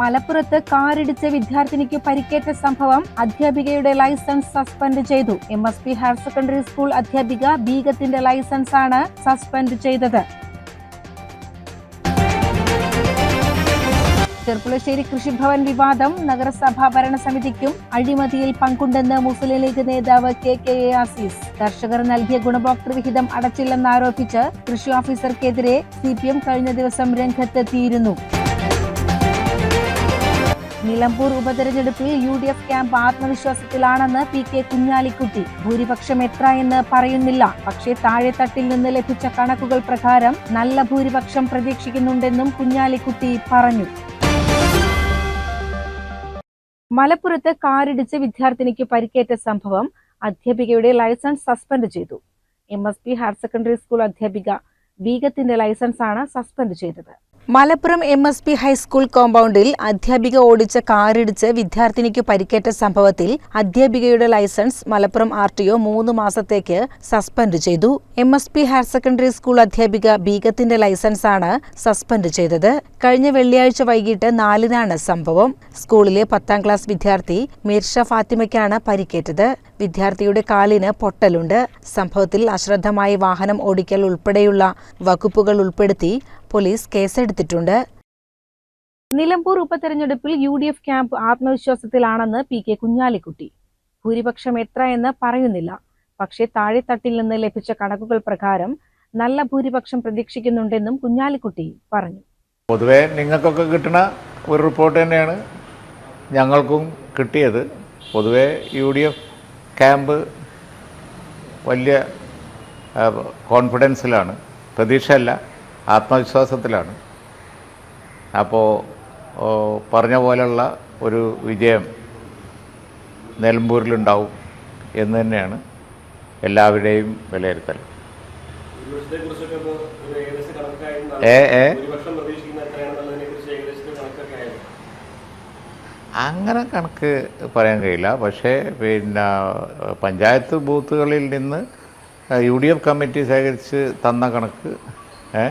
മലപ്പുറത്ത് കാറിടിച്ച് വിദ്യാർത്ഥിനിക്ക് പരിക്കേറ്റ സംഭവം അധ്യാപികയുടെ ലൈസൻസ് സസ്പെൻഡ് ചെയ്തു. M S P higher secondary school അധ്യാപിക ബീഗത്തിന്റെ ലൈസൻസ് ആണ് സസ്പെൻഡ് ചെയ്തത്. ചെർപ്പുളശ്ശേരി കൃഷിഭവൻ വിവാദം നഗരസഭാ ഭരണസമിതിക്കും അഴിമതിയിൽ പങ്കുണ്ടെന്ന് മുസ്ലിം ലീഗ് നേതാവ് കെ കെ എ ആസീസ്. കർഷകർ നൽകിയ ഗുണഭോക്തൃ വിഹിതം അടച്ചില്ലെന്നാരോപിച്ച് കൃഷി ഓഫീസർക്കെതിരെ സി കഴിഞ്ഞ ദിവസം രംഗത്തെത്തിയിരുന്നു. നിലമ്പൂർ ഉപതെരഞ്ഞെടുപ്പിൽ യു ഡി എഫ് ക്യാമ്പ് ആത്മവിശ്വാസത്തിലാണെന്ന് പി കെ കുഞ്ഞാലിക്കുട്ടി. ഭൂരിപക്ഷം എത്ര എന്ന് പറയുന്നില്ല. പക്ഷേ താഴെത്തട്ടിൽ നിന്ന് ലഭിച്ച കണക്കുകൾ പ്രകാരം നല്ല ഭൂരിപക്ഷം പ്രതീക്ഷിക്കുന്നുണ്ടെന്നും കുഞ്ഞാലിക്കുട്ടി പറഞ്ഞു. മലപ്പുറത്ത് കാറിടിച്ച് വിദ്യാർത്ഥിനിക്ക് പരിക്കേറ്റ സംഭവം അധ്യാപികയുടെ ലൈസൻസ് സസ്പെൻഡ് ചെയ്തു. M S P higher secondary school അധ്യാപിക. വീഗത്തിന്റെ ലൈസൻസ് ആണ് സസ്പെൻഡ് ചെയ്തത്. Malappuram M S P high school കോമ്പൗണ്ടിൽ അധ്യാപിക ഓടിച്ച കാറിടിച്ച് വിദ്യാർത്ഥിനിക്ക് പരിക്കേറ്റ സംഭവത്തിൽ അധ്യാപികയുടെ licence Malappuram R T O മൂന്ന് മാസത്തേക്ക് സസ്പെൻഡ് ചെയ്തു. M S P higher secondary school അധ്യാപിക ബീഗത്തിന്റെ ലൈസൻസാണ് സസ്പെൻഡ് ചെയ്തത്. കഴിഞ്ഞ വെള്ളിയാഴ്ച വൈകിട്ട് നാലിനാണ് സംഭവം. സ്കൂളിലെ പത്താം ക്ലാസ് വിദ്യാർത്ഥി മിർഷ ഫാത്തിമയ്ക്കാണ് പരിക്കേറ്റത്. വിദ്യാർത്ഥിയുടെ കാലിന് പൊട്ടലുണ്ട്. സംഭവത്തിൽ അശ്രദ്ധമായി വാഹനം ഓടിക്കൽ ഉൾപ്പെടെയുള്ള വകുപ്പുകൾ ഉൾപ്പെടുത്തി പോലീസ് കേസെടുത്തിട്ടുണ്ട്. നിലമ്പൂർ ഉപതെരഞ്ഞെടുപ്പിൽ യു ഡി എഫ് ക്യാമ്പ് ആത്മവിശ്വാസത്തിലാണെന്ന് പി കെ കുഞ്ഞാലിക്കുട്ടി. ഭൂരിപക്ഷം എത്ര എന്ന് പറയുന്നില്ല. പക്ഷേ താഴെത്തട്ടിൽ നിന്ന് ലഭിച്ച കണക്കുകൾ പ്രകാരം നല്ല ഭൂരിപക്ഷം പ്രതീക്ഷിക്കുന്നുണ്ടെന്നും കുഞ്ഞാലിക്കുട്ടി പറഞ്ഞു. പൊതുവെ നിങ്ങൾക്കൊക്കെ കിട്ടുന്ന ഒരു റിപ്പോർട്ട് തന്നെയാണ് ഞങ്ങൾക്കും കിട്ടിയത്. പൊതുവെ യു ഡി എഫ് ക്യാമ്പ് വലിയ കോൺഫിഡൻസിലാണ് പ്രതീക്ഷയല്ല. ആത്മവിശ്വാസത്തിലാണ്. അപ്പോൾ പറഞ്ഞ പോലെയുള്ള ഒരു വിജയം നിലമ്പൂരിലുണ്ടാവും എന്ന് തന്നെയാണ് എല്ലാവരുടെയും വിലയിരുത്തൽ. ഏ ഏ? അങ്ങനെ കണക്ക് പറയാൻ കഴിയില്ല. പക്ഷേ പിന്നെ പഞ്ചായത്ത് ബൂത്തുകളിൽ നിന്ന് യു ഡി എഫ് കമ്മിറ്റി ശേഖരിച്ച് തന്ന കണക്ക് ഏ,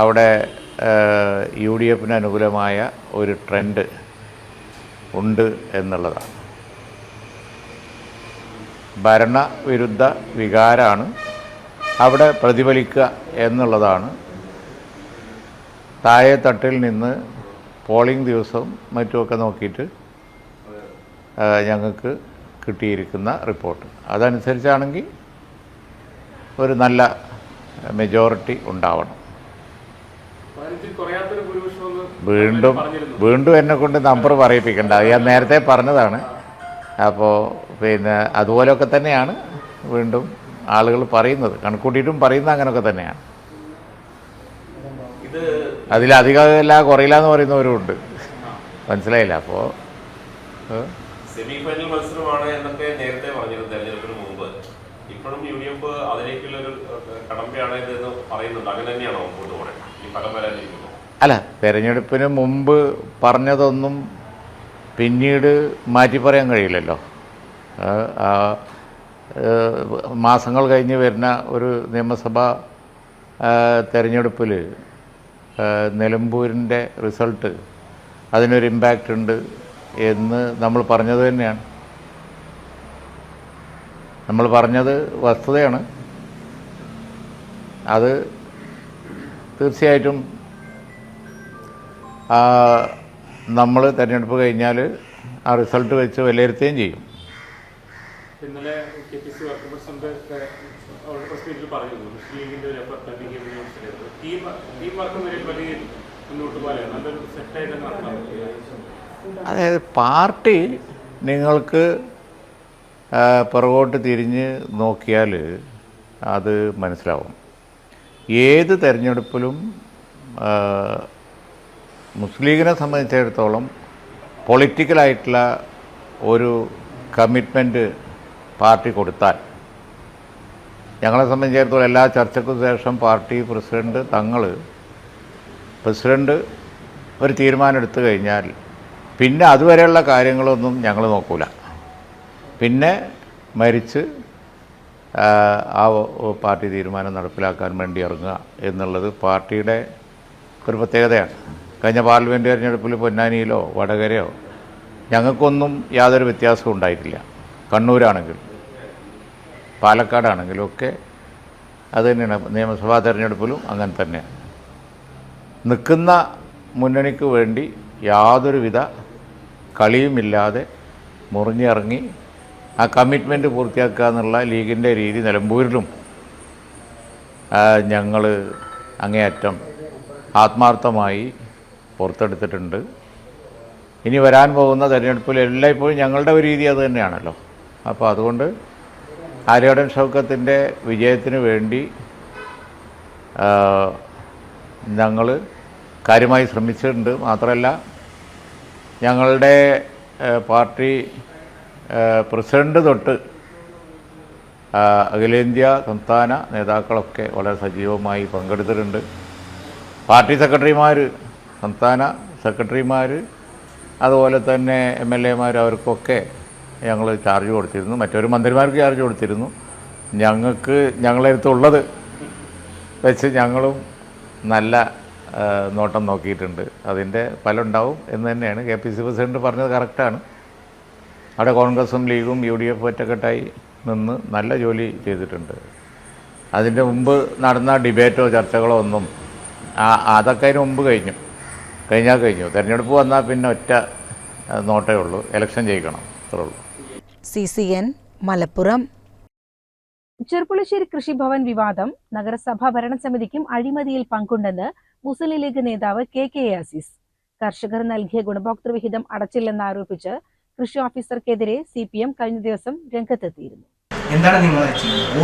അവിടെ യു ഡി എഫിന് അനുകൂലമായ ഒരു ട്രെൻഡ് ഉണ്ട് എന്നുള്ളതാണ്. ഭരണവിരുദ്ധ വികാരമാണ് അവിടെ പ്രതിഫലിക്കുക എന്നുള്ളതാണ്. താഴെ തട്ടിൽ നിന്ന് പോളിംഗ് ദിവസവും മറ്റുമൊക്കെ നോക്കിയിട്ട് ഞങ്ങൾക്ക് കിട്ടിയിരിക്കുന്ന റിപ്പോർട്ട്. അതനുസരിച്ചാണെങ്കിൽ ഒരു നല്ല മെജോറിറ്റി ഉണ്ടാവണം. വീണ്ടും വീണ്ടും എന്നെ കൊണ്ട് നമ്പർ പറയിപ്പിക്കണ്ട. അത് ഞാൻ നേരത്തെ പറഞ്ഞതാണ്. അപ്പോൾ പിന്നെ അതുപോലെയൊക്കെ തന്നെയാണ് വീണ്ടും ആളുകൾ പറയുന്നത്. കണക്കൂട്ടിയിട്ടും പറയുന്നത് അങ്ങനെയൊക്കെ തന്നെയാണ്. അതിലധികം അല്ല കുറയില്ല എന്ന് പറയുന്നവരും ഉണ്ട്. മനസ്സിലായില്ല അപ്പോൾ സെമി ഫൈനൽ മത്സരമാണ് എന്നൊക്കെ നേരത്തെ പറഞ്ഞിരുന്നു തെരഞ്ഞെടുപ്പിന് മുമ്പ്. ഇപ്പോഴും യു ഡി എഫ് അതിലേക്കുള്ള ഒരു കടമ്പയാണ് ഇതെന്ന് പറയുന്നുണ്ട്. അങ്ങനെ തന്നെയാണോ മുമ്പോട്ട് പോകണേ ഈ ഫലം വരാനിരിക്കുന്നു അല്ല തെരഞ്ഞെടുപ്പിന് മുമ്പ് പറഞ്ഞതൊന്നും പിന്നീട് മാറ്റി പറയാൻ കഴിയില്ലല്ലോ. മാസങ്ങൾ കഴിഞ്ഞ് വരുന്ന ഒരു നിയമസഭാ തെരഞ്ഞെടുപ്പിൽ നിലമ്പൂരിന്റെ റിസൾട്ട് അതിനൊരു ഇമ്പാക്റ്റ് ഉണ്ട് എന്ന് നമ്മൾ പറഞ്ഞത് തന്നെയാണ്. നമ്മൾ പറഞ്ഞത് വസ്തുതയാണ്. അത് തീർച്ചയായിട്ടും നമ്മൾ തിരഞ്ഞെടുപ്പ് കഴിഞ്ഞാൽ ആ റിസൾട്ട് വെച്ച് വിലയിരുത്തുകയും ചെയ്യും. ഇന്നലെ K P C work president അവരുടെ പ്രസ് മീറ്റിൽ പറഞ്ഞിരുന്നു മുസ്ലിം ലീഗിന്റെ ഒരു എഫർട്ട് അല്ലെങ്കിൽ ടീം ടീം വർക്ക് വരെ വലിയ മുന്നോട്ട് പോലെയാണ് നല്ലൊരു സെറ്റായിട്ട് നടത്താൻ അതായത് പാർട്ടി നിങ്ങൾക്ക് പുറകോട്ട് തിരിഞ്ഞ് നോക്കിയാൽ അത് മനസ്സിലാവും. ഏത് തെരഞ്ഞെടുപ്പിലും മുസ്ലിം ലീഗിനെ സംബന്ധിച്ചിടത്തോളം പൊളിറ്റിക്കലായിട്ടുള്ള ഒരു കമ്മിറ്റ്മെന്റ് പാർട്ടി കൊടുത്താൽ ഞങ്ങളെ സംബന്ധിച്ചിടത്തോളം എല്ലാ ചർച്ചയ്ക്കും ശേഷം പാർട്ടി പ്രസിഡന്റ് തങ്ങൾ പ്രസിഡന്റ് ഒരു തീരുമാനം എടുത്തു കഴിഞ്ഞാൽ പിന്നെ അതുവരെയുള്ള കാര്യങ്ങളൊന്നും ഞങ്ങൾ നോക്കൂല. പിന്നെ മരിച്ച് ആ, പാർട്ടി തീരുമാനം നടപ്പിലാക്കാൻ വേണ്ടി ഇറങ്ങുക എന്നുള്ളത് പാർട്ടിയുടെ ഒരു പ്രത്യേകതയാണ്. കഴിഞ്ഞ പാർലമെന്റ് തിരഞ്ഞെടുപ്പിൽ പൊന്നാനിയിലോ വടകരയോ ഞങ്ങൾക്കൊന്നും യാതൊരു വ്യത്യാസവും ഉണ്ടായിട്ടില്ല. കണ്ണൂരാണെങ്കിലും പാലക്കാടാണെങ്കിലും ഒക്കെ അത് തന്നെയാണ്. നിയമസഭാ തിരഞ്ഞെടുപ്പിലും അങ്ങനെ തന്നെയാണ് നിൽക്കുന്ന മുന്നണിക്ക് വേണ്ടി യാതൊരുവിധ കളിയുമില്ലാതെ മുറിഞ്ഞിറങ്ങി ആ കമ്മിറ്റ്മെന്റ് പൂർത്തിയാക്കുക എന്നുള്ള ലീഗിന്റെ രീതി നിലമ്പൂരിലും ഞങ്ങൾ അങ്ങേയറ്റം ആത്മാർത്ഥമായി പുറത്തെടുത്തിട്ടുണ്ട്. ഇനി വരാൻ പോകുന്ന തെരഞ്ഞെടുപ്പിൽ എല്ലായ്പ്പോഴും ഞങ്ങളുടെ ഒരു രീതി അത് തന്നെയാണല്ലോ. അപ്പോൾ അതുകൊണ്ട് ആര്യാടൻ ഷൗക്കത്തിന്റെ വിജയത്തിന് വേണ്ടി ഞങ്ങൾ കാര്യമായി ശ്രമിച്ചിട്ടുണ്ട്. മാത്രമല്ല ഞങ്ങളുടെ പാർട്ടി പ്രസിഡന്റ് തൊട്ട് അഖിലേന്ത്യാ സംസ്ഥാന നേതാക്കളൊക്കെ വളരെ സജീവമായി പങ്കെടുത്തിട്ടുണ്ട്. പാർട്ടി സെക്രട്ടറിമാർ സംസ്ഥാന സെക്രട്ടറിമാർ അതുപോലെ തന്നെ എം എൽ എമാർ അവർക്കൊക്കെ ഞങ്ങൾ ചാർജ് കൊടുത്തിരുന്നു. മറ്റൊരു മന്ത്രിമാർക്ക് ചാർജ് കൊടുത്തിരുന്നു. ഞങ്ങൾക്ക് ഞങ്ങളെ അടുത്തുള്ളത് വെച്ച് ഞങ്ങളും നല്ല നോട്ടം നോക്കിയിട്ടുണ്ട്. അതിന്റെ ഫലം ഉണ്ടാവും എന്ന് തന്നെയാണ് കെ പി സി പ്രസിഡന്റ് പറഞ്ഞത് കറക്റ്റാണ് അവിടെ കോൺഗ്രസും ലീഗും യു ഡി എഫ് ഒറ്റക്കെട്ടായി നിന്ന് നല്ല ജോലി ചെയ്തിട്ടുണ്ട്. അതിന്റെ മുമ്പ് നടന്ന ഡിബേറ്റോ ചർച്ചകളോ ഒന്നും അതൊക്കെ അതിന് മുമ്പ് കഴിഞ്ഞു. കഴിഞ്ഞാൽ കഴിഞ്ഞു. തെരഞ്ഞെടുപ്പ് വന്നാൽ പിന്നെ ഒറ്റ നോട്ടേ ഉള്ളൂ. ഇലക്ഷൻ ജയിക്കണം. അത്രേ ഉള്ളൂ. C C N Malappuram. Cherpulassery കൃഷിഭവൻ വിവാദം. നഗരസഭാ ഭരണസമിതിക്കും അഴിമതിയിൽ പങ്കുണ്ടെന്ന് മുസ്ലിം ലീഗ് നേതാവ് കെ കെ ആസിസ്. കർഷകർ നൽകിയ ഗുണഭോക്തൃ വിഹിതം അടച്ചില്ലെന്നാരോപിച്ച് കൃഷി ഓഫീസർക്കെതിരെ സി പി എം കഴിഞ്ഞ ദിവസം രംഗത്തെത്തിയിരുന്നു. എന്താണ് നിങ്ങൾ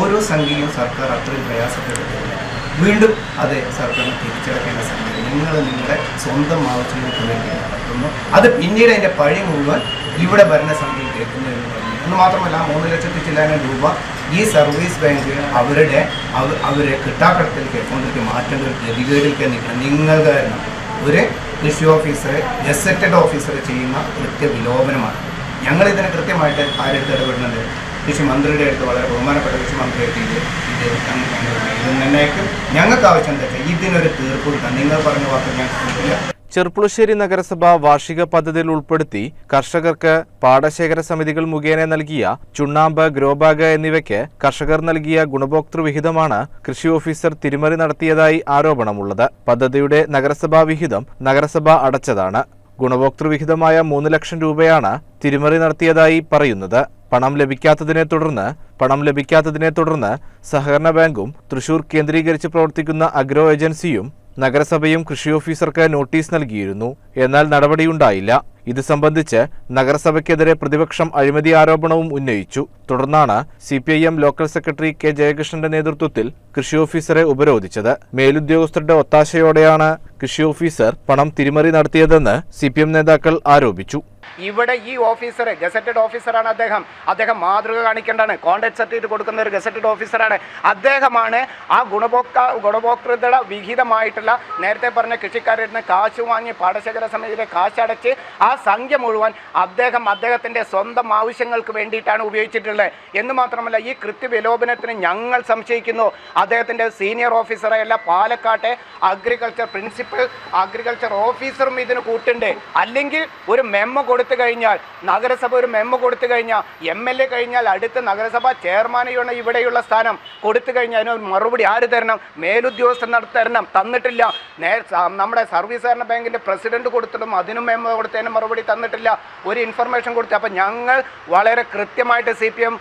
ഓരോ സംഖ്യയും സർക്കാർ അത്രയും പ്രയാസപ്പെടുന്നത് വീണ്ടും അത് സർക്കാരിന് തിരിച്ചടക്കേണ്ട സമയം. നിങ്ങൾ നിങ്ങളുടെ സ്വന്തം ആവശ്യങ്ങൾക്ക് വേണ്ടി നടത്തുന്നു. അത് പിന്നീട് അതിന്റെ പഴി മുഴുവൻ ഇവിടെ ഭരണസമിതിയിൽ കേൾക്കുന്നു എന്ന് പറഞ്ഞു. എന്ന് മാത്രമല്ല മൂന്ന് ലക്ഷത്തി ചില്ലാനം രൂപ ഈ സർവീസ് ബാങ്ക് അവരുടെ അവർ അവരെ കിട്ടാക്കടത്തിലേക്ക് അക്കൗണ്ടിലേക്ക് മാറ്റേണ്ട ഒരു ഗതികേടിലേക്ക് നിൽക്കണം നിങ്ങൾ കാരണം ഒരു കൃഷി ഓഫീസർ ഗസറ്റഡ് ഓഫീസർ ചെയ്യുന്ന കൃത്യ വിലോപനമാണ്. ഞങ്ങൾ കൃത്യമായിട്ട് ആരെടുത്ത് ഇടപെടുന്നത് കൃഷി മന്ത്രിയുടെ അടുത്ത് വളരെ ബഹുമാനപ്പെട്ട കൃഷി മന്ത്രിയായിട്ട് ഇത് ഇത് ഞങ്ങൾ ഞങ്ങൾ ഇത് നിർണയിക്കും ഞങ്ങൾക്ക് ആവശ്യം ഇതിനൊരു തീർപ്പ് കൊടുക്കാം നിങ്ങൾ പറഞ്ഞ വാക്ക് ചെർപ്പുളശ്ശേരി നഗരസഭ വാർഷിക പദ്ധതിയിൽ ഉൾപ്പെടുത്തി കർഷകർക്ക് പാടശേഖര സമിതികൾ മുഖേന നൽകിയ ചുണ്ണാമ്പ് ഗ്രോബാഗ് എന്നിവയ്ക്ക് കർഷകർ നൽകിയ ഗുണഭോക്തൃ വിഹിതമാണ് കൃഷി ഓഫീസർ തിരിമറി നടത്തിയതായി ആരോപണമുള്ളത്. പദ്ധതിയുടെ നഗരസഭാ വിഹിതം നഗരസഭ അടച്ചതാണ്. ഗുണഭോക്തൃ വിഹിതമായ മൂന്ന് ലക്ഷം രൂപയാണ് തിരിമറി നടത്തിയതായി പറയുന്നത്. പണം ലഭിക്കാത്തതിനെ തുടർന്ന് പണം ലഭിക്കാത്തതിനെ തുടർന്ന് സഹകരണ ബാങ്കും തൃശൂർ കേന്ദ്രീകരിച്ച് പ്രവർത്തിക്കുന്ന അഗ്രോ ഏജൻസിയും നഗരസഭയും കൃഷി ഓഫീസർക്ക് നോട്ടീസ് നൽകിയിരുന്നു. എന്നാൽ നടപടിയുണ്ടായില്ല. ഇത് സംബന്ധിച്ച് നഗരസഭയ്ക്കെതിരെ പ്രതിപക്ഷം അഴിമതി ആരോപണവും ഉന്നയിച്ചു. തുടർന്നാണ് C P I M local secretary K ജയകൃഷ്ണന്റെ നേതൃത്വത്തിൽ കൃഷി ഓഫീസറെ ഉപരോധിച്ചത്. മേലുദ്യോഗസ്ഥരുടെ ഒത്താശയോടെയാണ് കൃഷി ഓഫീസർ പണം തിരിമറി നടത്തിയതെന്ന് സി നേതാക്കൾ ആരോപിച്ചു. ഇവിടെ ഈ ഓഫീസറെ ഗസറ്റഡ് ഓഫീസറാണ് അദ്ദേഹം. അദ്ദേഹം മാതൃക കാണിക്കേണ്ടാണ് കോൺടാക്ട് സർട്ടിഫിക്കറ്റ് കൊടുക്കുന്ന ഒരു ഗസറ്റഡ് ഓഫീസറാണ്. അദ്ദേഹമാണ് ആ ഗുണഭോക്ത ഗുണഭോക്തൃതയുടെ വിഹിതമായിട്ടുള്ള നേരത്തെ പറഞ്ഞ കൃഷിക്കാരുടെ കാശ് വാങ്ങി പാടശേഖര സമിതിയിലെ കാശടച്ച് ആ സംഖ്യ മുഴുവൻ അദ്ദേഹം അദ്ദേഹത്തിന്റെ സ്വന്തം ആവശ്യങ്ങൾക്ക് വേണ്ടിയിട്ടാണ് ഉപയോഗിച്ചിട്ടുള്ളത്. എന്ന് മാത്രമല്ല ഈ കൃത്യവിലോപനത്തിന് ഞങ്ങൾ സംശയിക്കുന്നു. അദ്ദേഹത്തിന്റെ സീനിയർ ഓഫീസറെയല്ല പാലക്കാട്ടെ അഗ്രികൾച്ചർ പ്രിൻസിപ്പൽ അഗ്രികൾച്ചർ ഓഫീസറും ഇതിന് കൂട്ടുണ്ട്. അല്ലെങ്കിൽ ഒരു മെമ്മോ കൊടുത്തു കഴിഞ്ഞാൽ നഗരസഭ ഒരു മെമ്മോ കൊടുത്തു കഴിഞ്ഞാൽ എം എൽ എ കഴിഞ്ഞാൽ അടുത്ത നഗരസഭ ചെയർമാനെയുള്ള ഇവിടെയുള്ള സ്ഥാനം. കൊടുത്തു കഴിഞ്ഞാൽ അതിന് മറുപടി ആര് തരണം? മേലുദ്യോഗസ്ഥൻ നടത്തരണം തരണം. തന്നിട്ടില്ല. നമ്മുടെ സർവീസ് സഹകരണ ബാങ്കിന്റെ പ്രസിഡന്റ് കൊടുത്തിട്ടും അതിനും മെമ്മോ കൊടുത്തതിന് മറുപടി തന്നിട്ടില്ല. ഒരു ഇൻഫർമേഷൻ കൊടുത്തു. അപ്പം ഞങ്ങൾ വളരെ കൃത്യമായിട്ട് സി പി എം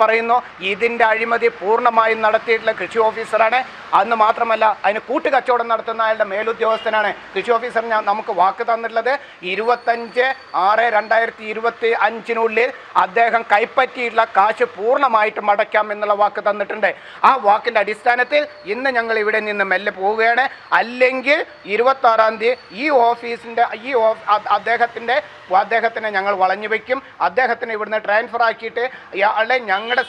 പറയുന്നു. ഇതിന്റെ അഴിമതി പൂർണമായും നടത്തിയിട്ടുള്ള കൃഷി ഓഫീസറാണ്. അന്ന് മാത്രമല്ല അതിന് കൂട്ടുകച്ചവടം നടത്തുന്ന അയാളുടെ മേലുദ്യോഗസ്ഥനാണ്. കൃഷി ഓഫീസർ ഞാൻ നമുക്ക് വാക്ക് തന്നിട്ടുള്ളത്. ഇരുപത്തഞ്ച് ആറ് രണ്ടായിരത്തി ഇരുപത്തി അഞ്ചിനുള്ളിൽ അദ്ദേഹം കൈപ്പറ്റിയിട്ടുള്ള കാശ് പൂർണമായിട്ടും അടയ്ക്കാം എന്നുള്ള വാക്ക് തന്നിട്ടുണ്ട്. ആ വാക്കിന്റെ അടിസ്ഥാനത്തിൽ ഇന്ന് ഞങ്ങൾ ഇവിടെ നിന്ന് മെല്ലെ പോവുകയാണ്. അല്ലെങ്കിൽ ഇരുപത്തി ആറാം തീയതി ഈ ഓഫീസിന്റെ ഈ ഓഫ് അ- അദ്ദേഹത്തെ അദ്ദേഹത്തിന്റെ അദ്ദേഹത്തിനെ ഞങ്ങൾ വളഞ്ഞു വയ്ക്കും അദ്ദേഹത്തിനെ ഇവിടുന്ന് ട്രാൻസ്ഫർ ആക്കിയിട്ട് ഇയാളെ ഞങ്ങളുടെ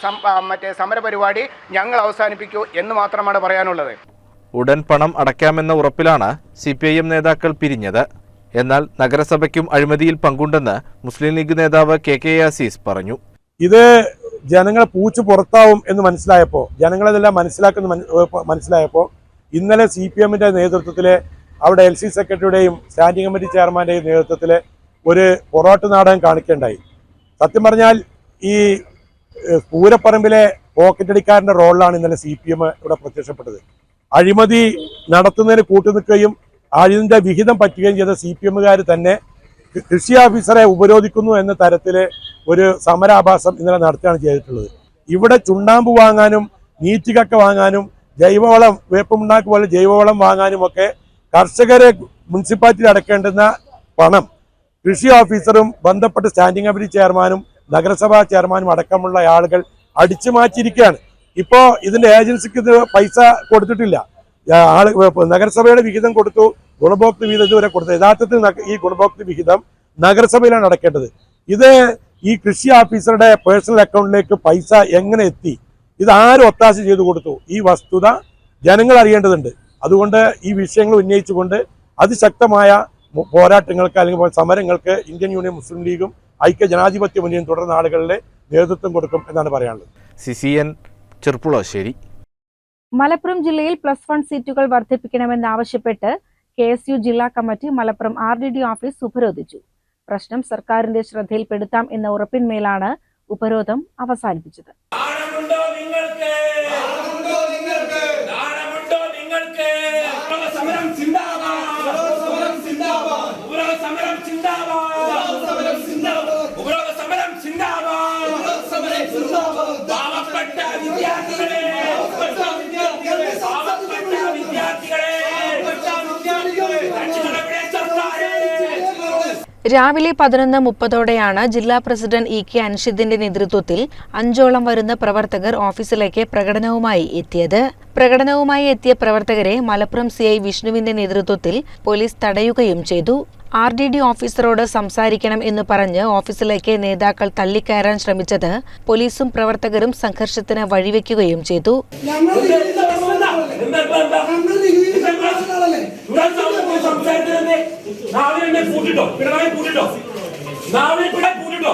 മറ്റേ സമരപരിപാടി ഞങ്ങൾ അവസാനിപ്പിക്കൂ എന്ന് മാത്രമാണ് പറയാനുള്ളത്. ഉടൻ പണം അടയ്ക്കാമെന്ന ഉറപ്പിലാണ് സി പി ഐ എം നേതാക്കൾ പിരിഞ്ഞത്. എന്നാൽ നഗരസഭയ്ക്കും അഴിമതിയിൽ പങ്കുണ്ടെന്ന് മുസ്ലിം ലീഗ് നേതാവ് കെ കെ ആസീസ് പറഞ്ഞു. ഇത് ജനങ്ങളെ പൂച്ചു പുറത്താവും എന്ന് മനസ്സിലായപ്പോൾ ജനങ്ങളെല്ലാം മനസ്സിലാക്കുന്ന മനസ്സിലായപ്പോൾ ഇന്നലെ സി പി എമ്മിന്റെ നേതൃത്വത്തിൽ അവിടെ എൽ സി സെക്രട്ടറിയുടെയും സ്റ്റാൻഡിംഗ് കമ്മിറ്റി ചെയർമാന്റെയും നേതൃത്വത്തിൽ ഒരു പൊറോട്ട് നാടകം കാണിക്കേണ്ടായി. സത്യം പറഞ്ഞാൽ ഈ പൂരപ്പറമ്പിലെ പോക്കറ്റടിക്കാരന്റെ റോളിലാണ് ഇന്നലെ സി പി എം ഇവിടെ പ്രത്യക്ഷപ്പെട്ടത്. അഴിമതി നടത്തുന്നതിന് കൂട്ടുനിൽക്കുകയും അഴിതിന്റെ വിഹിതം പറ്റുകയും ചെയ്ത സി പി എമ്മുകാർ തന്നെ കൃഷി ഓഫീസറെ ഉപരോധിക്കുന്നു എന്ന തരത്തിൽ ഒരു സമരാഭാസം ഇന്നലെ നടത്തുകയാണ് ചെയ്തിട്ടുള്ളത്. ഇവിടെ ചുണ്ണാമ്പ് വാങ്ങാനും നീറ്റുകക്ക വാങ്ങാനും ജൈവവളം വേപ്പമുണ്ടാക്ക് പോലെ ജൈവവളം വാങ്ങാനും ഒക്കെ കർഷകരെ മുനിസിപ്പാലിറ്റിയിൽ അടക്കേണ്ടുന്ന പണം കൃഷി ഓഫീസറും ബന്ധപ്പെട്ട സ്റ്റാൻഡിംഗ് കമ്മിറ്റി ചെയർമാനും നഗരസഭാ ചെയർമാനും അടക്കമുള്ള ആളുകൾ അടിച്ചു മാറ്റിയിരിക്കുകയാണ്. ഇപ്പോൾ ഇതിന്റെ ഏജൻസിക്ക് ഇത് പൈസ കൊടുത്തിട്ടില്ല. ആൾ നഗരസഭയുടെ വിഹിതം കൊടുത്തു ഗുണഭോക്തൃ വിഹിതം ഇതുവരെ കൊടുത്തു. യഥാർത്ഥത്തിൽ ഈ ഗുണഭോക്തൃ വിഹിതം നഗരസഭയിലാണ് അടക്കേണ്ടത്. ഇത് ഈ കൃഷി ഓഫീസറുടെ പേഴ്സണൽ അക്കൗണ്ടിലേക്ക് പൈസ എങ്ങനെ എത്തി? ഇത് ആര് ഒത്താശ ചെയ്തു കൊടുത്തു? ഈ വസ്തുത ജനങ്ങൾ അറിയേണ്ടതുണ്ട്. അതുകൊണ്ട് ഈ വിഷയങ്ങൾ ഉന്നയിച്ചുകൊണ്ട് അതിശക്തമായ പോരാട്ടങ്ങൾക്ക് അല്ലെങ്കിൽ സമരങ്ങൾക്ക് ഇന്ത്യൻ യൂണിയൻ മുസ്ലിം ലീഗും ഐക്യ ജനാധിപത്യ മുന്നണിയും തുടർന്ന ആളുകളുടെ നേതൃത്വം കൊടുക്കും എന്നാണ് പറയാനുള്ളത് C C N Cherpulassery Malappuram ജില്ലയിൽ പ്ലസ് വൺ സീറ്റുകൾ വർദ്ധിപ്പിക്കണമെന്നാവശ്യപ്പെട്ട് കെ എസ് യു ജില്ലാ committee Malappuram R D D office ഉപരോധിച്ചു പ്രശ്നം സർക്കാരിന്റെ ശ്രദ്ധയിൽപ്പെടുത്താം എന്ന ഉറപ്പിന്മേലാണ് ഉപരോധം അവസാനിപ്പിച്ചത് നാണമുണ്ടോ നിങ്ങൾക്ക് നാണമുണ്ടോ നിങ്ങൾക്ക് ഉപരോധ സമരം സിന്ദാബാദ് ഉപരോധ സമരം ഉപരോധ സമരം പാവപ്പെട്ട വിദ്യാർത്ഥികളെ രാവിലെ പതിനൊന്ന് മുപ്പതോടെയാണ് ജില്ലാ പ്രസിഡന്റ് ഇ കെ അൻഷിദിന്റെ നേതൃത്വത്തിൽ അഞ്ചോളം വരുന്ന പ്രവർത്തകർ ഓഫീസിലേക്ക് പ്രകടനവുമായി എത്തിയത്. പ്രകടനവുമായി എത്തിയ പ്രവർത്തകരെ മലപ്പുറം സി ഐ വിഷ്ണുവിന്റെ നേതൃത്വത്തിൽ പോലീസ് തടയുകയും ചെയ്തു. ആർ ഡി ഡി ഓഫീസറോട് സംസാരിക്കണം എന്ന് പറഞ്ഞ് ഓഫീസിലേക്ക് നേതാക്കൾ തള്ളിക്കയറാൻ ശ്രമിച്ചത് പോലീസും പ്രവർത്തകരും സംഘർഷത്തിന് വഴിവെക്കുകയും ചെയ്തു. നാവിനെ കൂട്ടിട്ടോ. പിണറായി കൂട്ടിട്ടോ. നാവിനെ ഇവിടെ കൂട്ടിട്ടോ.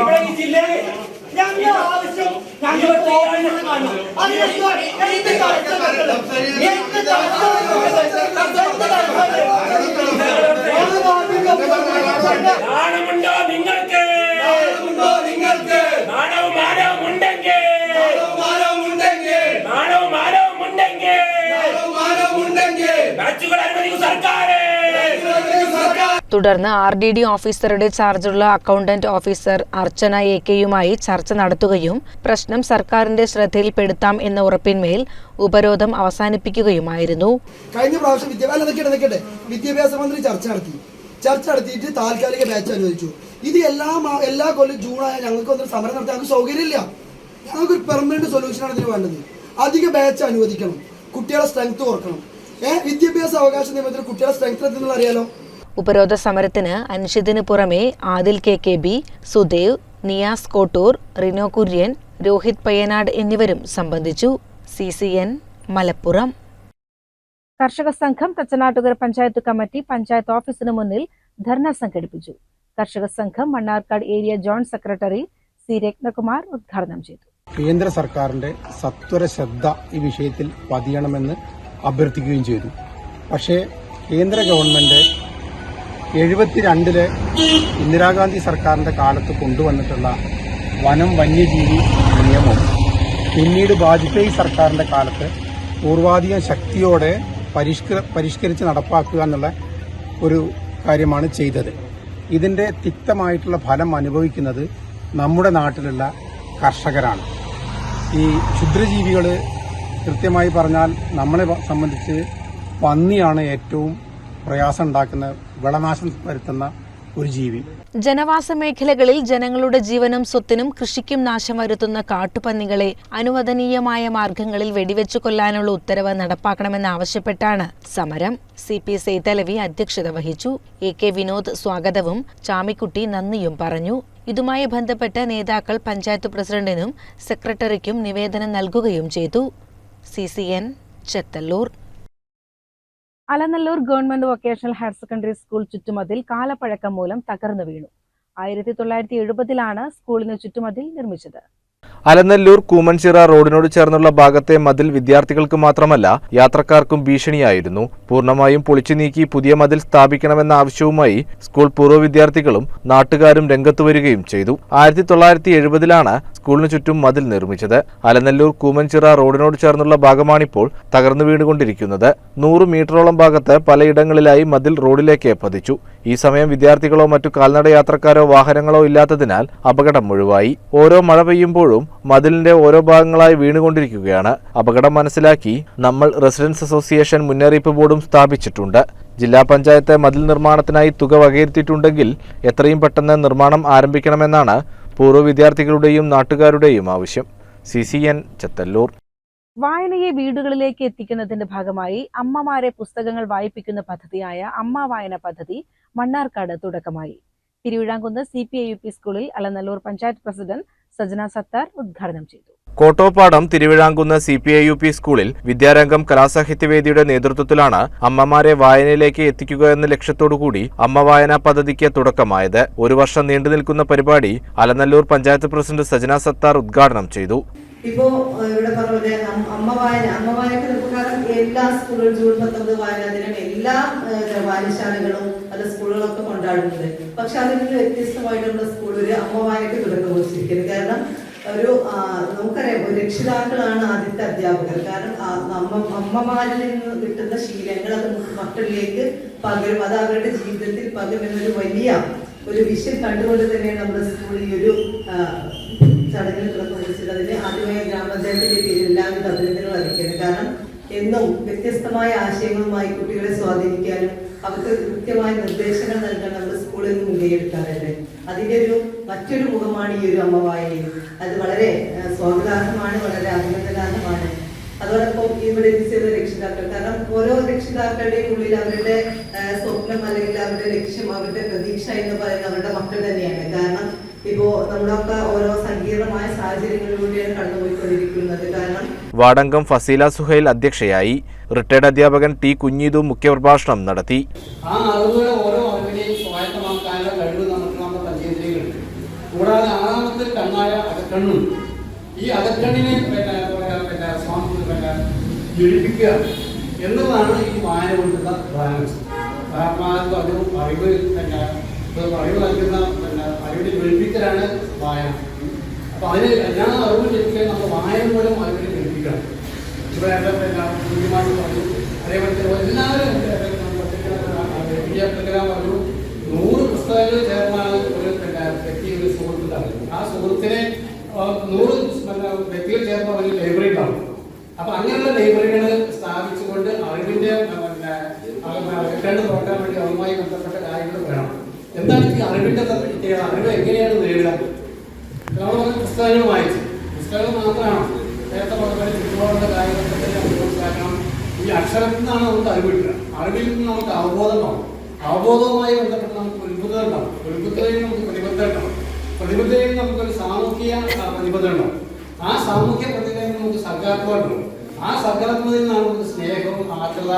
ഇവിടെ ഈ ജില്ലയിലെ നാണമുണ്ടോ തുടർന്ന് ആർ ഡി ഡി ഓഫീസറുടെ ചാർജുള്ള അക്കൗണ്ടന്റ് ഓഫീസർ അർച്ചന എ കെയുമായി ചർച്ച നടത്തുകയും പ്രശ്നം സർക്കാരിന്റെ ശ്രദ്ധയിൽപ്പെടുത്താം എന്ന ഉറപ്പിന്മേൽ ഉപരോധം അവസാനിപ്പിക്കുകയുമായിരുന്നു. കഴിഞ്ഞ പ്രാവശ്യം വിദ്യാഭ്യാസ മന്ത്രി ചർച്ച നടത്തി. ചർച്ച നടത്തിയിട്ട് താൽക്കാലിക ബാച്ച് അനുവദിച്ചു. ഇത് എല്ലാ എല്ലാ കൊല്ലം ജൂണായ ഞങ്ങൾക്ക് ഒന്നും സമരം നടത്താൻ ഞങ്ങൾക്ക് സൗകര്യമില്ല. ഞങ്ങൾക്ക് ഒരു പെർമനന്റ് സൊല്യൂഷനാണ് ഇതിന് വേണ്ടത്. അധിക ബാച്ച് അനുവദിക്കണം. കുട്ടികളെ സ്ട്രെങ്ത് കുറക്കണം. ഏഹ് വിദ്യാഭ്യാസ അവകാശ നിയമത്തിൽ കുട്ടികളെ സ്ട്രെങ്ത് എത്തുന്നത് അറിയാലോ? ഉപരോധ സമരത്തിന് അൻഷിദിന് പുറമെ Adil K K B Sudev Niyas Kottur Rino Kurian Rohit Payyanad എന്നിവരും സംബന്ധിച്ചു. C C N Malappuram. കർഷക സംഘം തച്ചനാട്ടുകര പഞ്ചായത്ത് കമ്മിറ്റി പഞ്ചായത്ത് ഓഫീസിന് മുന്നിൽ ധർണ സംഘടിപ്പിച്ചു. കർഷക സംഘം Mannarkkad area joint secretary C Ratnakumar ഉദ്ഘാടനം ചെയ്തു. കേന്ദ്ര സർക്കാരിന്റെ സത്വര ശ്രദ്ധ ഈ വിഷയത്തിൽ പതിയണമെന്ന് അഭ്യർത്ഥിക്കുകയും ചെയ്തു. പക്ഷേ കേന്ദ്ര ഗവൺമെന്റ് എഴുപത്തിരണ്ടിലെ ഇന്ദിരാഗാന്ധി സർക്കാരിന്റെ കാലത്ത് കൊണ്ടുവന്നിട്ടുള്ള വനം വന്യജീവി നിയമം പിന്നീട് വാജ്പേയി സർക്കാരിന്റെ കാലത്ത് പൂർവാധികം ശക്തിയോടെ പരിഷ്കൃ പരിഷ്കരിച്ച് നടപ്പാക്കുക എന്നുള്ള ഒരു കാര്യമാണ് ചെയ്തത്. ഇതിന്റെ തിക്തമായിട്ടുള്ള ഫലം അനുഭവിക്കുന്നത് നമ്മുടെ നാട്ടിലുള്ള കർഷകരാണ്. ഈ ക്ഷുദ്രജീവികൾ കൃത്യമായി പറഞ്ഞാൽ നമ്മളെ സംബന്ധിച്ച് പന്നിയാണ് ഏറ്റവും പ്രയാസം ഉണ്ടാക്കുന്ന വിളനാശം വരുത്തുന്ന ഒരു ജീവി. ജനവാസ മേഖലകളിൽ ജനങ്ങളുടെ ജീവനും സ്വത്തിനും കൃഷിക്കും നാശം വരുത്തുന്ന കാട്ടുപന്നികളെ അനുവദനീയമായ മാർഗങ്ങളിൽ വെടിവെച്ചു കൊല്ലാനുള്ള ഉത്തരവ് നടപ്പാക്കണമെന്നാവശ്യപ്പെട്ടാണ് സമരം. സി പി സേതലവി അധ്യക്ഷത വഹിച്ചു. എ കെ വിനോദ് സ്വാഗതവും ചാമിക്കുട്ടി നന്ദിയും പറഞ്ഞു. ഇതുമായി ബന്ധപ്പെട്ട് നേതാക്കൾ പഞ്ചായത്ത് പ്രസിഡന്റിനും സെക്രട്ടറിക്കും നിവേദനം നൽകുകയും ചെയ്തു. C C N Chethallur. Alanallur government vocational higher secondary school ചുറ്റുമതിൽ കാലപ്പഴക്കം മൂലം തകർന്നു വീണു. ആയിരത്തി തൊള്ളായിരത്തി എഴുപതിലാണ് സ്കൂളിന് ചുറ്റുമതിൽ നിർമ്മിച്ചത്. അലനല്ലൂർ കൂമൻചിറ റോഡിനോട് ചേർന്നുള്ള ഭാഗത്തെ മതിൽ വിദ്യാർത്ഥികൾക്ക് മാത്രമല്ല യാത്രക്കാർക്കും ഭീഷണിയായിരുന്നു. പൂർണമായും പൊളിച്ചു നീക്കി പുതിയ മതിൽ സ്ഥാപിക്കണമെന്ന ആവശ്യവുമായി സ്കൂൾ പൂർവ വിദ്യാർത്ഥികളും നാട്ടുകാരും രംഗത്തു വരികയും ചെയ്തു. ആയിരത്തി തൊള്ളായിരത്തി എഴുപതിലാണ് സ്കൂളിന് ചുറ്റും മതിൽ നിർമ്മിച്ചത്. അലനല്ലൂർ കൂമൻചിറ റോഡിനോട് ചേർന്നുള്ള ഭാഗമാണിപ്പോൾ തകർന്നു വീണുകൊണ്ടിരിക്കുന്നത്. നൂറ് മീറ്ററോളം ഭാഗത്ത് പലയിടങ്ങളിലായി മതിൽ റോഡിലേക്ക് പതിച്ചു. ഈ സമയം വിദ്യാർത്ഥികളോ മറ്റു കാൽനട യാത്രക്കാരോ വാഹനങ്ങളോ ഇല്ലാത്തതിനാൽ അപകടം ഒഴിവായി ഓരോ മഴ പെയ്യുമ്പോഴും മതിലിന്റെ ഓരോ ഭാഗങ്ങളായി വീണുകൊണ്ടിരിക്കുകയാണ്. അപകടം മനസ്സിലാക്കി നമ്മൾ റെസിഡൻസ് അസോസിയേഷൻ മുന്നറിയിപ്പ് ബോർഡും സ്ഥാപിച്ചിട്ടുണ്ട്. ജില്ലാ പഞ്ചായത്ത് മതിൽ നിർമ്മാണത്തിനായി തുക വകയിരുത്തിയിട്ടുണ്ടെങ്കിൽ എത്രയും പെട്ടെന്ന് നിർമ്മാണം ആരംഭിക്കണമെന്നാണ് പൂർവ വിദ്യാർത്ഥികളുടെയും നാട്ടുകാരുടെയും ആവശ്യം. C C N Chethallur. വായനയെ വീടുകളിലേക്ക് എത്തിക്കുന്നതിന്റെ ഭാഗമായി അമ്മമാരെ പുസ്തകങ്ങൾ വായിപ്പിക്കുന്ന പദ്ധതിയായ അമ്മ വായന പദ്ധതി മണ്ണാർക്കാട് തുടക്കമായി. Thiruvizhamkunnu C P I U P സ്കൂളിൽ അലനല്ലൂർ പഞ്ചായത്ത് പ്രസിഡന്റ് സജന സത്താർ ഉദ്ഘാടനം ചെയ്തു. Kottopadam Thiruvizhamkunnu C P I U P സ്കൂളിൽ വിദ്യാരംഗം കലാസാഹിത്യവേദിയുടെ നേതൃത്വത്തിലാണ് അമ്മമാരെ വായനയിലേക്ക് എത്തിക്കുക എന്ന ലക്ഷ്യത്തോടുകൂടി അമ്മ വായന പദ്ധതിക്ക് തുടക്കമായത്. ഒരു വർഷം നീണ്ടുനിൽക്കുന്ന പരിപാടി അലനല്ലൂർ പഞ്ചായത്ത് പ്രസിഡന്റ് സജന സത്താർ ഉദ്ഘാടനം ചെയ്തു. ഇപ്പോ ഇവിടെ പറഞ്ഞ അമ്മ വായന അമ്മ വായനക്ക് പ്രകാരം എല്ലാ സ്കൂളുകളും ജൂൺ പത്തൊമ്പത് വായനാ ദിനം എല്ലാ വായനശാലകളും അത് സ്കൂളുകളൊക്കെ കൊണ്ടാടുന്നുണ്ട്. പക്ഷെ അതിൽ നിന്ന് വ്യത്യസ്തമായിട്ടുള്ള സ്കൂളിൽ അമ്മ വായനക്ക് തുടക്കം കുറിച്ചിരിക്കുന്നത് കാരണം ഒരു നമുക്കറിയാം രക്ഷിതാക്കളാണ് ആദ്യത്തെ അധ്യാപകർ. കാരണം അമ്മ അമ്മമാരിൽ നിന്ന് കിട്ടുന്ന ശീലങ്ങൾ അത് മക്കളിലേക്ക് പകരും. അത് അവരുടെ ജീവിതത്തിൽ പകരുമെന്നൊരു വലിയ ഒരു വിഷൻ കണ്ടുകൊണ്ട് തന്നെയാണ് നമ്മുടെ സ്കൂളിൽ ഈ ഒരു ചടങ്ങിൽ തുടക്കം അതിന് ആദ്യമായി ഗ്രാമപഞ്ചായത്തിന്റെ പേരിൽ എല്ലാവിധ അഭിനന്ദനങ്ങൾ അറിയിക്കുന്നത് കാരണം എന്നും വ്യത്യസ്തമായ ആശയങ്ങളുമായി കുട്ടികളെ സ്വാധീനിക്കാനും അവർക്ക് കൃത്യമായ നിർദ്ദേശങ്ങൾ നൽകാൻ നമ്മുടെ സ്കൂളിൽ നിന്ന് മുൻകൈയെടുക്കാറുണ്ട് അതിന്റെ ഒരു മറ്റൊരു മുഖമാണ് ഈ ഒരു അമ്മ വായനയും. അത് വളരെ സ്വാഗതാർഹമാണ് വളരെ അഭിനന്ദനാർഹമാണ്. അതോടൊപ്പം ഇവിടെ എത്തിച്ചേർന്ന രക്ഷിതാക്കൾ കാരണം ഓരോ രക്ഷിതാക്കളുടെയും ഉള്ളിൽ അവരുടെ സ്വപ്നം അല്ലെങ്കിൽ അവരുടെ ലക്ഷ്യം അവരുടെ പ്രതീക്ഷ എന്ന് പറയുന്നത് അവരുടെ മക്കൾ തന്നെയാണ്. കാരണം ഇപ്പോ നമ്മളൊക്കെ ഓരോ സങ്കീർണമായ സാഹചര്യങ്ങളിലൂടെയാണ് കടന്നുപോയിക്കൊണ്ടിരിക്കുന്നത്. കാരണം വാടങ്കം ഫസീല സുഹൈൽ അധ്യക്ഷയായി റിട്ടയർഡ് അധ്യാപകൻ ടി കുഞ്ഞീതു മുഖ്യപ്രഭാഷണം നടത്തി. ആ അറിവുകൾ ഓരോ അറിവിനെയും സ്വായത്തമാക്കാനുള്ള കഴിവ് നമുക്ക് നമ്മുടെ കൂടാതെ ആറാമത്തെ കണ്ണായ അകക്കണ്ണും. ഈ അകക്കണ്ണിനെ പിന്നെ പിന്നെ പിന്നെ ഈ വായന കൊണ്ടുള്ള പ്രധാന അറിവ് പിന്നെ അറിവ് നൽകുന്ന അറിവിനെ ജ്വലിപ്പിക്കലാണ് വായന. അപ്പൊ അതിന് എല്ലാ അറിവും ലഭിക്കാൻ നമ്മൾ വായന മൂലം പിന്നെ കുഞ്ഞുമായിട്ട് പറഞ്ഞു. അതേപോലെ എല്ലാവരും നൂറ് ഒരു ഒരു ആ വ്യക്തികൾ ചേർന്ന ഒരു ലൈബ്രറി ഉണ്ടാവും. അപ്പൊ അങ്ങനെയുള്ള ലൈബ്രറികൾ സ്ഥാപിച്ചുകൊണ്ട് അറിവിന്റെ റിട്ടേൺ തുറക്കാൻ വേണ്ടി അതുമായി ബന്ധപ്പെട്ട കാര്യങ്ങൾ വേണം. എന്താണ് ഈ അറിവിന്റെ അറിവ് എങ്ങനെയാണ് നേടുക പുസ്തകങ്ങൾ വായിച്ചു പുസ്തകങ്ങൾ മാത്രമാണ്. നേരത്തെ പറഞ്ഞ പോലെ ചുറ്റുപാടുള്ള കാര്യങ്ങളൊക്കെ ഈ അക്ഷരത്തിൽ നിന്നാണ് നമുക്ക് അറിവ് കിട്ടുക. അറിവിൽ നിന്ന് നമുക്ക് അവബോധം ഉണ്ടാവും അവബോധവുമായി ബന്ധപ്പെട്ട് നമുക്ക് ഉത്ബുദ്ധത ഉണ്ടാവും ഉത്ബുദ്ധതയിൽ നമുക്ക് പ്രതിബദ്ധത ഉണ്ടാവും പ്രതിബദ്ധതയിൽ നമുക്കൊരു സാമൂഹിക പ്രതിബദ്ധ പ്രതിബദ്ധത ഉണ്ടാവും ആ സാമൂഹ്യ പ്രതിബദ്ധതയിൽ നമുക്ക് സർഗാത്മകത ഉണ്ടാവും ആ സർഗാത്മകതയിൽ നമുക്ക് സ്നേഹം ആർദ്രത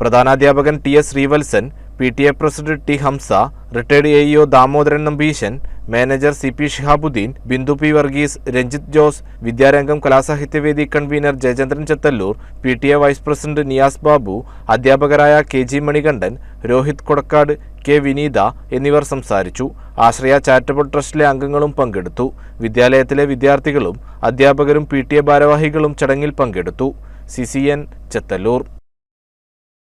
പ്രധാനാധ്യാപകൻ T S Sreevalsan P T A president T Hamsa retired A E O Damodaran Nambeesan manager C P Shihabuddin Bindu P Varghese Ranjith Jose Vidyarangam Kalasahithyavedi convener Jayachandran Chethallur P T A vice president Niyas Babu അധ്യാപകരായ K G Manikandan Rohit Kodakkad K Vineetha എന്നിവർ സംസാരിച്ചു. ആശ്രയ charitable ട്രസ്റ്റിലെ അംഗങ്ങളും പങ്കെടുത്തു. വിദ്യാലയത്തിലെ വിദ്യാർത്ഥികളും അധ്യാപകരും P T A ഭാരവാഹികളും ചടങ്ങിൽ പങ്കെടുത്തു. C C N Chethallur.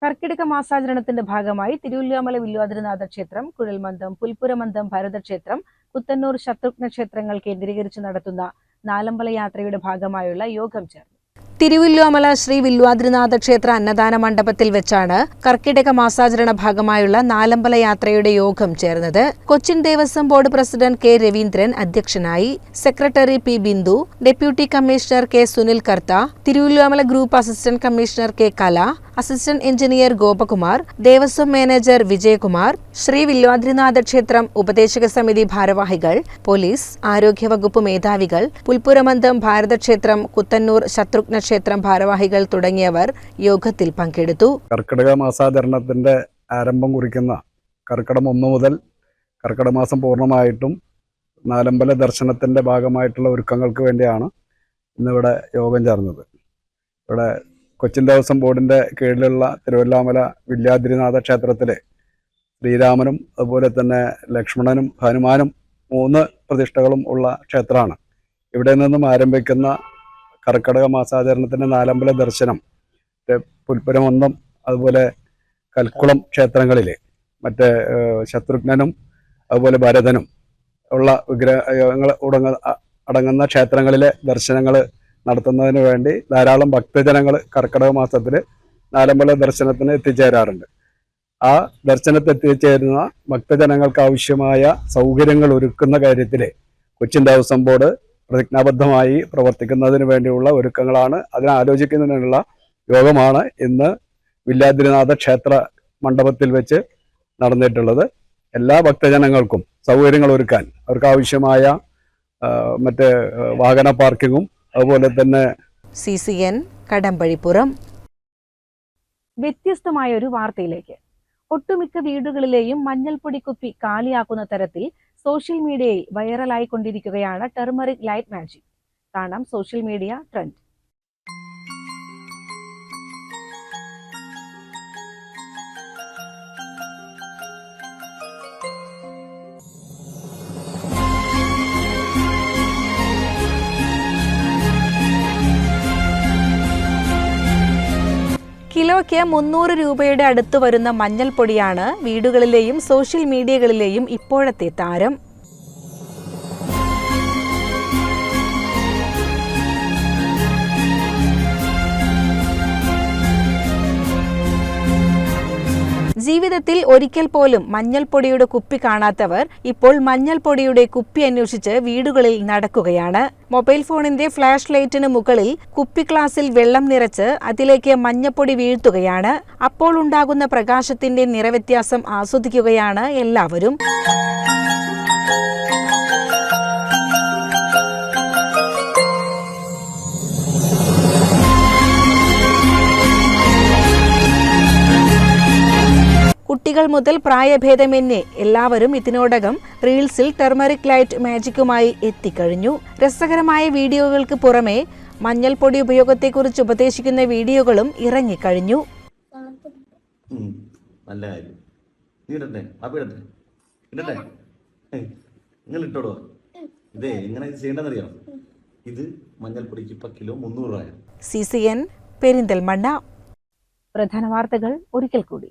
കർക്കിടക മാസാചരണത്തിന്റെ ഭാഗമായി തിരുവല്ലാമല വില്വാതിരനാഥ ക്ഷേത്രം കുഴൽമന്ദം പുൽപ്പുരമന്ദം ഭരതക്ഷേത്രം കുത്തന്നൂർ ശത്രുഘ്ന ക്ഷേത്രങ്ങൾ കേന്ദ്രീകരിച്ച് നടത്തുന്ന നാലമ്പല യാത്രയുടെ ഭാഗമായുള്ള യോഗം ചേർന്നു. തിരുവില്ലോമല ശ്രീ വില്വാദ്രിനാഥ ക്ഷേത്ര അന്നദാന മണ്ഡപത്തിൽ വെച്ചാണ് കർക്കിടക മാസാചരണ ഭാഗമായുള്ള നാലമ്പല യാത്രയുടെ യോഗം ചേർന്നത്. Cochin Devaswom board president K Raveendran അധ്യക്ഷനായി secretary P Bindu deputy commissioner K Sunil Kartha Thiruvilwamala group assistant commissioner K Kala assistant engineer Gopakumar Devaswom manager Vijayakumar Shri Vilwadrinatha ക്ഷേത്രം ഉപദേശക സമിതി ഭാരവാഹികൾ പോലീസ് ആരോഗ്യവകുപ്പ് മേധാവികൾ പുൽപ്പുരമന്തം ഭാരതക്ഷേത്രം കുത്തന്നൂർ ശത്രുഘ്ന ക്ഷേത്രം ഭാരവാഹികൾ തുടങ്ങിയവർ യോഗത്തിൽ പങ്കെടുത്തു. കർക്കിടക മാസാചരണത്തിന്റെ ആരംഭം കുറിക്കുന്ന കർക്കിടം ഒന്ന് മുതൽ കർക്കിടക മാസം പൂർണമായിട്ടും നാലമ്പല ദർശനത്തിന്റെ ഭാഗമായിട്ടുള്ള ഒരുക്കങ്ങൾക്ക് വേണ്ടിയാണ് ഇന്നിവിടെ യോഗം ചേർന്നത്. ഇവിടെ കൊച്ചിൻ ദേവസ്വം ബോർഡിന്റെ കീഴിലുള്ള തിരുവല്ലാമല വില്യാദ്രിനാഥ ക്ഷേത്രത്തിലെ ശ്രീരാമനും അതുപോലെ തന്നെ ലക്ഷ്മണനും ഹനുമാനും മൂന്ന് പ്രതിഷ്ഠകളും ഉള്ള ക്ഷേത്രമാണ്. ഇവിടെ നിന്നും ആരംഭിക്കുന്ന കർക്കിടക മാസാചരണത്തിന്റെ നാലമ്പല ദർശനം പുൽപ്പുരമന്തം അതുപോലെ കൽക്കുളം ക്ഷേത്രങ്ങളിൽ മറ്റേ ശത്രുഘ്നനും അതുപോലെ ഭരതനും ഉള്ള വിഗ്രഹങ്ങൾ ഉടങ്ങ അടങ്ങുന്ന ക്ഷേത്രങ്ങളിലെ ദർശനങ്ങൾ നടത്തുന്നതിന് വേണ്ടി ധാരാളം ഭക്തജനങ്ങൾ കർക്കിടക മാസത്തിൽ നാലമ്പല ദർശനത്തിന് എത്തിച്ചേരാറുണ്ട്. ആ ദർശനത്തിൽ എത്തിച്ചേരുന്ന ഭക്തജനങ്ങൾക്ക് ആവശ്യമായ സൗകര്യങ്ങൾ ഒരുക്കുന്ന കാര്യത്തിൽ കൊച്ചിൻ ദേവസ്വം ബോർഡ് പ്രതിജ്ഞാബദ്ധമായി പ്രവർത്തിക്കുന്നതിന് വേണ്ടിയുള്ള ഒരുക്കങ്ങളാണ്. അതിനെ ആലോചിക്കുന്നതിനുള്ള യോഗമാണ് ഇന്ന് വില്ലാദ്രിനാഥ ക്ഷേത്ര മണ്ഡപത്തിൽ വെച്ച് നടന്നിട്ടുള്ളത്. എല്ലാ ഭക്തജനങ്ങൾക്കും സൗകര്യങ്ങൾ ഒരുക്കാൻ അവർക്ക് ആവശ്യമായ മറ്റ് മറ്റേ വാഹന പാർക്കിങ്ങും അതുപോലെ തന്നെ സി സി എൻ കടമ്പഴിപ്പുറം. വ്യത്യസ്തമായ ഒരു വാർത്തയിലേക്ക്. ഒട്ടുമിക്ക വീടുകളിലെയും മഞ്ഞൾപ്പൊടി കുപ്പി കാലിയാക്കുന്ന തരത്തിൽ സോഷ്യൽ മീഡിയയിൽ വൈറലായിക്കൊണ്ടിരിക്കുകയാണ് ടെർമറിക് ലൈറ്റ് മാജിക്. കാണാം സോഷ്യൽ മീഡിയ ട്രെൻഡ്. കിലോയ്ക്ക് മുന്നൂറ് രൂപയുടെ അടുത്ത് വരുന്ന മഞ്ഞൾപ്പൊടിയാണ് വീടുകളിലെയും സോഷ്യൽ മീഡിയകളിലെയും ഇപ്പോഴത്തെ താരം. ജീവിതത്തിൽ ഒരിക്കൽ പോലും മഞ്ഞൾപ്പൊടിയുടെ കുപ്പി കാണാത്തവർ ഇപ്പോൾ മഞ്ഞൾപ്പൊടിയുടെ കുപ്പി അന്വേഷിച്ച് വീടുകളിൽ നടക്കുകയാണ്. മൊബൈൽ ഫോണിന്റെ ഫ്ലാഷ് ലൈറ്റിന് മുകളിൽ കുപ്പി ഗ്ലാസിൽ വെള്ളം നിറച്ച് അതിലേക്ക് മഞ്ഞപ്പൊടി വീഴ്ത്തുകയാണ്. അപ്പോൾ ഉണ്ടാകുന്ന പ്രകാശത്തിന്റെ നിറവ്യത്യാസം ആസ്വദിക്കുകയാണ് എല്ലാവരും. കുട്ടികൾ മുതൽ പ്രായഭേദമന്യേ എല്ലാവരും ഇതിനോടകം റീൽസിൽ ടെർമറിക് ലൈറ്റ് മാജിക്കുമായി എത്തിക്കഴിഞ്ഞു. രസകരമായ വീഡിയോകൾക്ക് പുറമെ മഞ്ഞൾപ്പൊടി ഉപയോഗത്തെക്കുറിച്ച് ഉപദേശിക്കുന്ന വീഡിയോകളും ഇറങ്ങിക്കഴിഞ്ഞു. നല്ല കാര്യം. നീ ഇടട്ടെ? അപ്പൊ ഇടട്ടെ? ഇടട്ടെ? നിങ്ങൾ ഇട്ടോടോ ഇതേ എങ്ങനെ ഇത് ചെയ്യേണ്ടതെന്നറിയാം ഇത് മഞ്ഞൾപ്പൊടിക്ക് ഇപ്പൊ കിലോ മുന്നൂറ് രൂപ സി സി എൻ പെരിന്തൽമണ്ണ. പ്രധാന വാർത്തകൾ ഒരിക്കൽ കൂടി.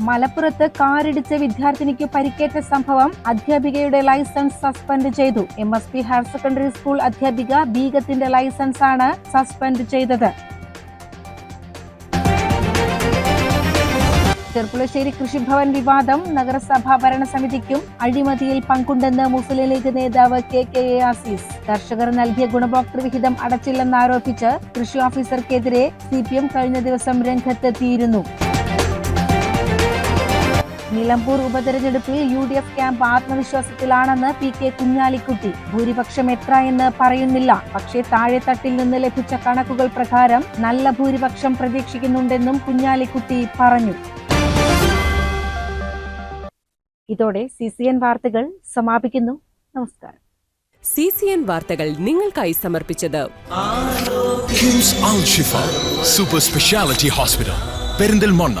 മലപ്പുറത്ത് കാറിടിച്ച് വിദ്യാർത്ഥിനിക്ക് പരിക്കേറ്റ സംഭവം അധ്യാപികയുടെ ലൈസൻസ് സസ്പെൻഡ് ചെയ്തു. M S P higher secondary school അധ്യാപിക ബീഗത്തിന്റെ ലൈസൻസ് ആണ് സസ്പെൻഡ് ചെയ്തത്. ചെർപ്പുളശ്ശേരി കൃഷിഭവൻ വിവാദം നഗരസഭാ ഭരണസമിതിക്കും അഴിമതിയിൽ പങ്കുണ്ടെന്ന് മുസ്ലിം ലീഗ് നേതാവ് കെ കെ എ ആസീസ്. കർഷകർ നൽകിയ ഗുണഭോക്തൃ വിഹിതം അടച്ചില്ലെന്നാരോപിച്ച് കൃഷി ഓഫീസർക്കെതിരെ സി പി എം കഴിഞ്ഞ ദിവസം രംഗത്തെത്തിയിരുന്നു. നിലമ്പൂർ ഉപതെരഞ്ഞെടുപ്പിൽ യു ഡി എഫ് ക്യാമ്പ് ആത്മവിശ്വാസത്തിലാണെന്ന് പി കെ കുഞ്ഞാലിക്കുട്ടി. ഭൂരിപക്ഷം എത്ര എന്ന് പറയുന്നില്ല. പക്ഷേ താഴെത്തട്ടിൽ നിന്ന് ലഭിച്ച കണക്കുകൾ പ്രകാരം നല്ല ഭൂരിപക്ഷം പ്രതീക്ഷിക്കുന്നുണ്ടെന്നും കുഞ്ഞാലിക്കുട്ടി പറഞ്ഞു. ഇതോടെ സി സി എൻ വാർത്തകൾ സമാപിക്കുന്നു. നമസ്കാരം. സി സി എൻ വാർത്തകൾ നിങ്ങൾക്കായി സമർപ്പിച്ചത് സൂപ്പർ സ്പെഷ്യാലിറ്റി ഹോസ്പിറ്റൽ പെരിന്തൽമണ്ണ